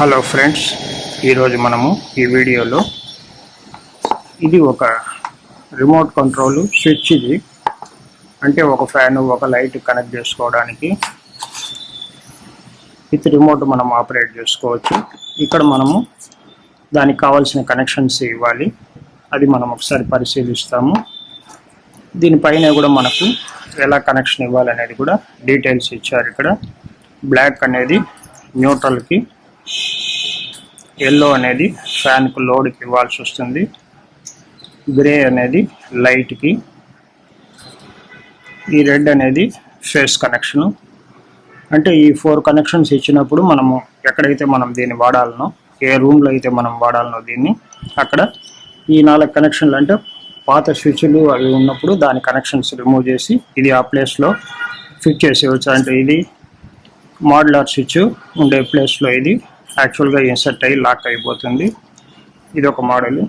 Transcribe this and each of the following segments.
Hello friends ఈరోజు మనము ఈ వీడియోలో ఇది ఒక రిమోట్ కంట్రోల్ స్విచ్ ఇది. అంటే ఒక ఫ్యాన్ ఒక లైట్ కనెక్ట్ చేసుకోవడానికి విత్ రిమోట్ మనం ఆపరేట్ చేసుకోవచ్చు. ఇక్కడ మనము దానికి కావాల్సిన కనెక్షన్స్ ఇవ్వాలి. అది మనం ఒకసారి పరిశీలిస్తాము. దీనిపైన కూడా మనకు ఎలా కనెక్షన్ ఇవ్వాలనేది కూడా డీటెయిల్స్ ఇచ్చారు ఇక్కడ. బ్లాక్ అనేది న్యూట్రల్కి ఎల్లో అనేది ఫ్యాన్కు లోడ్కి ఇవ్వాల్సి వస్తుంది. గ్రే అనేది లైట్కి ఈ రెడ్ అనేది ఫేస్ కనెక్షను అంటే ఈ ఫోర్ కనెక్షన్స్ ఇచ్చినప్పుడు మనము ఎక్కడైతే మనం దీన్ని వాడాలనో ఏ రూమ్లో అయితే మనం వాడాలనో దీన్ని అక్కడ ఈ నాలుగు కనెక్షన్లు అంటే పాత స్విచ్లు అవి ఉన్నప్పుడు దాని కనెక్షన్స్ రిమూవ్ చేసి ఇది ఆ ప్లేస్లో ఫిట్ చేసేవచ్చు అంటే ఇది మోడ్యులర్ స్విచ్ ఉండే ప్లేస్లో ఇది యాక్చువల్గా ఇన్సర్ట్ అయ్యి లాక్ అయిపోతుంది. ఇది ఒక మోడల్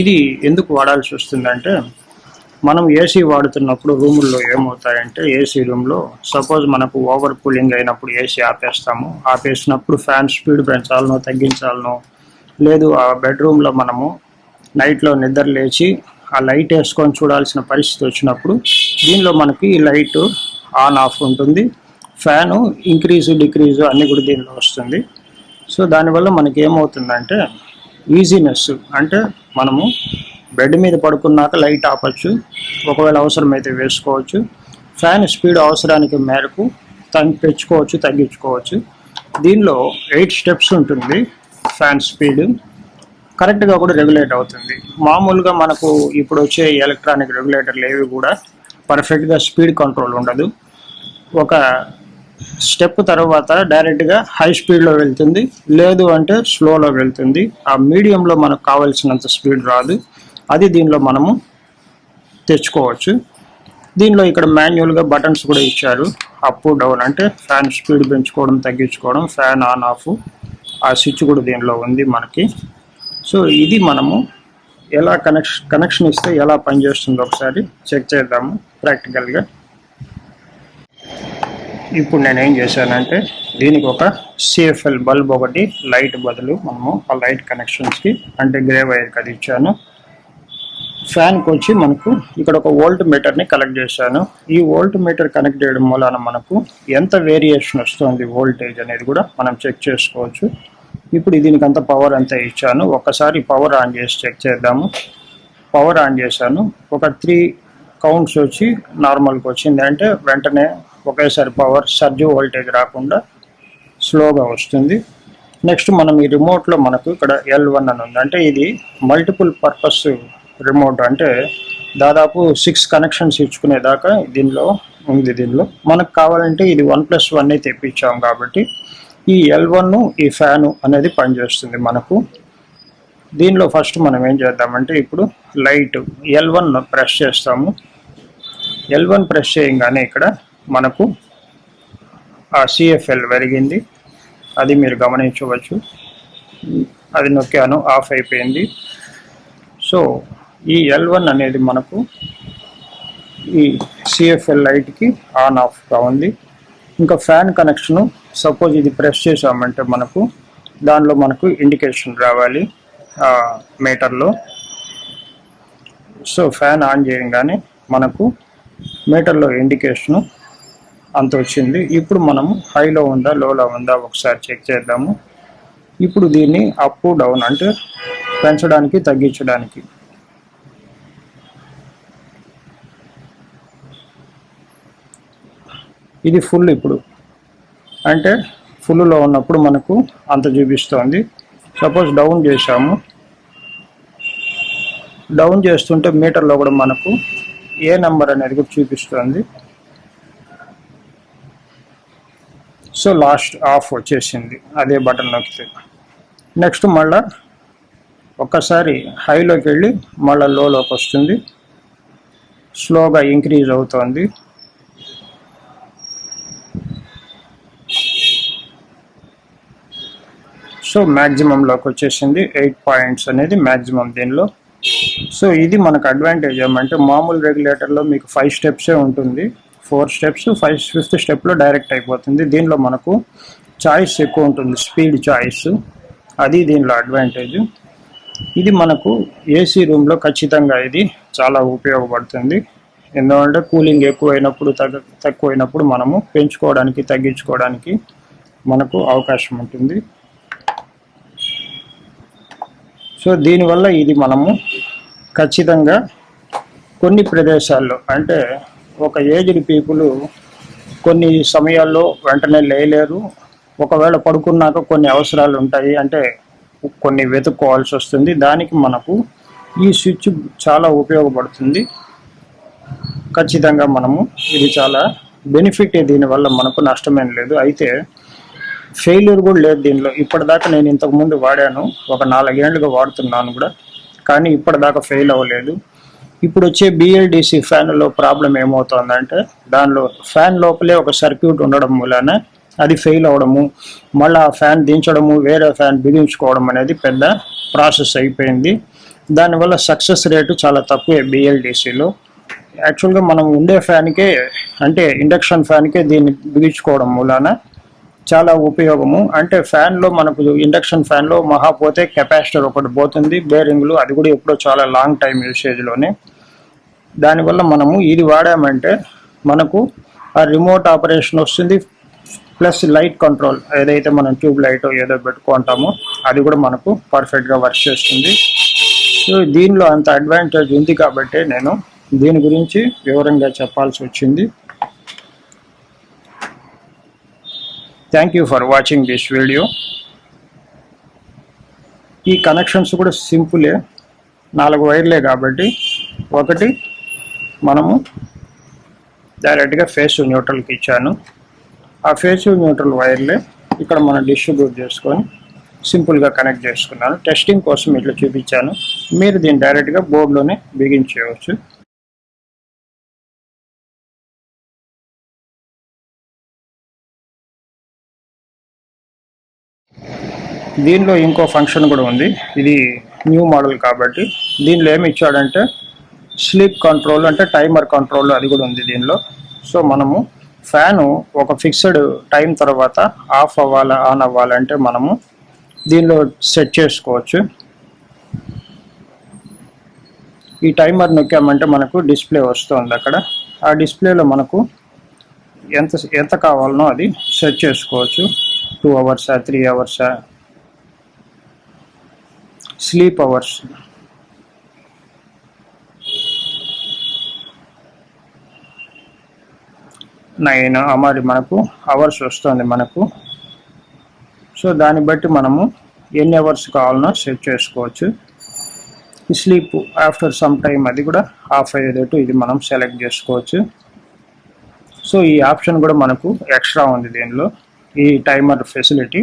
ఇది ఎందుకు వాడాల్సి వస్తుందంటే మనం ఏసీ వాడుతున్నప్పుడు రూముల్లో ఏమవుతాయంటే ఏసీ రూమ్లో సపోజ్ మనకు ఓవర్ కూలింగ్ అయినప్పుడు ఏసీ ఆపేస్తాము. ఆపేసినప్పుడు ఫ్యాన్ స్పీడ్ పెంచాలనో తగ్గించాలనో లేదు ఆ బెడ్రూమ్లో మనము నైట్లో నిద్ర లేచి ఆ లైట్ వేసుకొని చూడాల్సిన పరిస్థితి వచ్చినప్పుడు దీనిలో మనకి ఈ లైట్ ఆన్ ఆఫ్ ఉంటుంది. ఫ్యాను ఇంక్రీజు డిక్రీజు అన్నీ కూడా దీనిలో వస్తుంది. సో దానివల్ల మనకి ఏమవుతుందంటే ఈజీనెస్ అంటే మనము బెడ్ మీద పడుకున్నాక లైట్ ఆపచ్చు. ఒకవేళ అవసరమైతే వేసుకోవచ్చు. ఫ్యాన్ స్పీడ్ అవసరానికి మేరకు తగ్గి పెంచుకోవచ్చు తగ్గించుకోవచ్చు. దీనిలో ఎయిట్ స్టెప్స్ ఉంటుంది ఫ్యాన్ స్పీడ్ కరెక్ట్గా కూడా రెగ్యులేట్ అవుతుంది. మామూలుగా మనకు ఇప్పుడు వచ్చే ఎలక్ట్రానిక్ రెగ్యులేటర్లు ఏవి కూడా పర్ఫెక్ట్గా స్పీడ్ కంట్రోల్ ఉండదు. ఒక స్టెప్ తర్వాత డైరెక్ట్గా హై స్పీడ్లో వెళ్తుంది. లేదు అంటే స్లోలో వెళ్తుంది. ఆ మీడియంలో మనకు కావాల్సినంత స్పీడ్ రాదు. అది దీనిలో మనము తెచ్చుకోవచ్చు. దీనిలో ఇక్కడ మాన్యువల్గా బటన్స్ కూడా ఇచ్చారు. అప్ డౌన్ అంటే ఫ్యాన్ స్పీడ్ పెంచుకోవడం తగ్గించుకోవడం ఫ్యాన్ ఆన్ ఆఫ్ ఆ స్విచ్ కూడా దీనిలో ఉంది మనకి. సో ఇది మనము ఎలా కనెక్షన్ కనెక్షన్ ఇస్తే ఎలా పనిచేస్తుందో ఒకసారి చెక్ చేద్దాము ప్రాక్టికల్గా ఇప్పుడు నేను ఏం చేశానంటే దీనికి ఒక సిఎఫ్ఎల్ బల్బ్ ఒకటి లైట్ బదులు మనము ఆ లైట్ కనెక్షన్స్కి అంటే గ్రే వైర్కి అది ఇచ్చాను. ఫ్యాన్కి వచ్చి మనకు ఇక్కడ ఒక వోల్ట్ మీటర్ని కనెక్ట్ చేశాను. ఈ వోల్ట్ మీటర్ కనెక్ట్ చేయడం మూలాన మనకు ఎంత వేరియేషన్ వస్తుంది వోల్టేజ్ అనేది కూడా మనం చెక్ చేసుకోవచ్చు. ఇప్పుడు దీనికి అంత పవర్ అంతా ఇచ్చాను. ఒక్కసారి పవర్ ఆన్ చేసి చెక్ చేద్దాము. పవర్ ఆన్ చేశాను. ఒక త్రీ కౌంట్స్ వచ్చి నార్మల్కి వచ్చింది. అంటే వెంటనే ఒకేసారి పవర్ సర్జ్ వోల్టేజ్ రాకుండా స్లోగా వస్తుంది. నెక్స్ట్ మనం ఈ రిమోట్లో మనకు ఇక్కడ ఎల్ వన్ అని ఉంది. అంటే ఇది మల్టిపుల్ పర్పస్ రిమోట్ అంటే దాదాపు సిక్స్ కనెక్షన్స్ ఇచ్చుకునేదాకా దీనిలో ఉంది దీనిలో. మనకు కావాలంటే ఇది వన్ ప్లస్ వన్ తెప్పించాం కాబట్టి ఈ ఎల్ వన్ ఈ ఫ్యాను అనేది పనిచేస్తుంది మనకు. దీనిలో ఫస్ట్ మనం ఏం చేద్దామంటే ఇప్పుడు లైట్ ఎల్ వన్ ప్రెస్ చేస్తాము. ఎల్ వన్ ప్రెస్ చేయగానే ఇక్కడ మనకు ఆ సిఎఫ్ఎల్ పెరిగింది అది మీరు గమనించవచ్చు. అది నొక్కాను ఆఫ్ అయిపోయింది. సో ఈ ఎల్ వన్ అనేది మనకు ఈ సిఎఫ్ఎల్ లైట్కి ఆన్ ఆఫ్గా ఉంది. ఇంకా ఫ్యాన్ కనెక్షను సపోజ్ ఇది ప్రెస్ చేసామంటే మనకు దానిలో మనకు ఇండికేషన్ రావాలి మీటర్లో సో ఫ్యాన్ ఆన్ చేయగానే మనకు మీటర్లో ఇండికేషను అంత వచ్చింది. ఇప్పుడు మనము హైలో ఉందా లోలో ఉందా ఒకసారి చెక్ చేద్దాము. ఇప్పుడు దీన్ని అప్ డౌన్ అంటే పెంచడానికి తగ్గించడానికి. ఇది ఫుల్ ఇప్పుడు. అంటే ఫుల్లో ఉన్నప్పుడు మనకు అంత చూపిస్తోంది. సపోజ్ డౌన్ చేసాము డౌన్ చేస్తుంటే మీటర్లో కూడా మనకు ఏ నెంబర్ అనేది కూడా చూపిస్తుంది. సో లాస్ట్ ఆఫ్ వచ్చేసింది అదే బటన్ నొక్కితే నెక్స్ట్ మళ్ళా ఒక్కసారి హైలోకి వెళ్ళి మళ్ళీ లోలోకి వస్తుంది. స్లోగా ఇంక్రీజ్ అవుతోంది. సో మ్యాక్సిమంలోకి వచ్చేసింది. ఎయిట్ పాయింట్స్ అనేది మ్యాక్సిమం దీనిలో. సో ఇది మనకు అడ్వాంటేజ్ ఏమంటే మామూలు రెగ్యులేటర్లో మీకు ఫైవ్ స్టెప్సే ఉంటుంది. ఫోర్ స్టెప్స్ ఫైవ్ ఫిఫ్త్ స్టెప్లో డైరెక్ట్ అయిపోతుంది. దీనిలో మనకు చాయిస్ ఎక్కువ ఉంటుంది స్పీడ్ చాయిస్. అది దీనిలో అడ్వాంటేజ్. ఇది మనకు ఏసీ రూమ్లో ఖచ్చితంగా ఇది చాలా ఉపయోగపడుతుంది. ఎందుకంటే కూలింగ్ ఎక్కువైనప్పుడు తగ్గ తక్కువైనప్పుడు మనము పెంచుకోవడానికి తగ్గించుకోవడానికి మనకు అవకాశం ఉంటుంది. సో దీనివల్ల ఇది మనము ఖచ్చితంగా కొన్ని ప్రదేశాల్లో అంటే ఒక ఏజ్డ్ పీపుల్ కొన్ని సమయాల్లో వెంటనే లేయలేరు. ఒకవేళ పడుకున్నాక కొన్ని అవసరాలు ఉంటాయి. అంటే కొన్ని వెతుక్కోవాల్సి వస్తుంది. దానికి మనకు ఈ స్విచ్ చాలా ఉపయోగపడుతుంది. ఖచ్చితంగా మనము ఇది చాలా బెనిఫిట్ దీనివల్ల మనకు నష్టమేం లేదు. అయితే ఫెయిల్యూర్ కూడా లేదు దీనిలో. ఇప్పటిదాకా నేను ఇంతకు ముందు వాడాను. ఒక నాలుగేళ్ళుగా వాడుతున్నాను కూడా. కానీ ఇప్పటిదాకా ఫెయిల్ అవ్వలేదు. ఇప్పుడు వచ్చే బిఎల్డిసి ఫ్యాన్లో ప్రాబ్లం ఏమవుతుందంటే దానిలో ఫ్యాన్ లోపలే ఒక సర్క్యూట్ ఉండడం మూలాన అది ఫెయిల్ అవ్వడము మళ్ళీ ఆ ఫ్యాన్ దించడము వేరే ఫ్యాన్ బిగించుకోవడం అనేది పెద్ద ప్రాసెస్ అయిపోయింది. దానివల్ల సక్సెస్ రేటు చాలా తక్కువే బిఎల్డిసిలో యాక్చువల్గా మనం ఉండే ఫ్యాన్కే అంటే ఇండక్షన్ ఫ్యాన్కే దీన్ని బిగించుకోవడం మూలాన చాలా ఉపయోగము. అంటే ఫ్యాన్లో మనకు ఇండక్షన్ ఫ్యాన్లో మహా పోతే కెపాసిటర్ ఒకటి పోతుంది. బేరింగ్లు అది కూడా ఎప్పుడో చాలా లాంగ్ టైం యూసేజ్లోనే. దానివల్ల మనము ఇది వాడామంటే మనకు ఆ రిమోట్ ఆపరేషన్ వస్తుంది. ప్లస్ లైట్ కంట్రోల్ ఏదైతే మనం ట్యూబ్ లైట్ ఏదో పెట్టుకుంటామో అది కూడా మనకు పర్ఫెక్ట్గా వర్క్ చేస్తుంది. సో దీనిలో అంత అడ్వాంటేజ్ ఉంది కాబట్టి నేను దీని గురించి వివరంగా చెప్పాల్సి వచ్చింది. Thank you for watching this video ఈ కనెక్షన్స్ కూడా సింపులే నాలుగు వైర్లే కాబట్టి ఒకటి మనము డైరెక్ట్గా ఫేస్ న్యూట్రల్కి ఇచ్చాను. ఆ ఫేస్ న్యూట్రల్ వైర్లే ఇక్కడ మనం డిస్ట్రిబ్యూట్ చేసుకొని సింపుల్గా కనెక్ట్ చేసుకున్నాను. టెస్టింగ్ కోసం ఇట్లా చూపించాను. మీరు దీన్ని డైరెక్ట్గా బోర్డులోనే బిగించేయవచ్చు. దీనిలో ఇంకో ఫంక్షన్ కూడా ఉంది. ఇది న్యూ మోడల్ కాబట్టి దీనిలో ఏమి ఇచ్చాడంటే స్లీప్ కంట్రోల్ అంటే టైమర్ కంట్రోల్ అది కూడా ఉంది దీనిలో. సో మనము ఫ్యాను ఒక ఫిక్స్డ్ టైం తర్వాత ఆఫ్ అవ్వాలా ఆన్ అవ్వాలంటే మనము దీనిలో సెట్ చేసుకోవచ్చు. ఈ టైమర్ నొక్కామంటే మనకు డిస్ప్లే వస్తుంది అక్కడ. ఆ డిస్ప్లేలో మనకు ఎంత ఎంత కావాలనో అది సెట్ చేసుకోవచ్చు. టూ అవర్సా త్రీ అవర్సా స్లీప్ అవర్స్. నైన్ మరి మనకు అవర్స్ వస్తుంది మనకు. సో దాన్ని బట్టి మనము ఎన్ని అవర్స్ కావాలన్నా సెట్ చేసుకోవచ్చు. ఈ స్లీప్ ఆఫ్టర్ సమ్ టైం అది కూడా ఆఫ్ అయ్యేటట్టు ఇది మనం సెలెక్ట్ చేసుకోవచ్చు. సో ఈ ఆప్షన్ కూడా మనకు ఎక్స్ట్రా ఉంది దీనిలో. ఈ timer facility.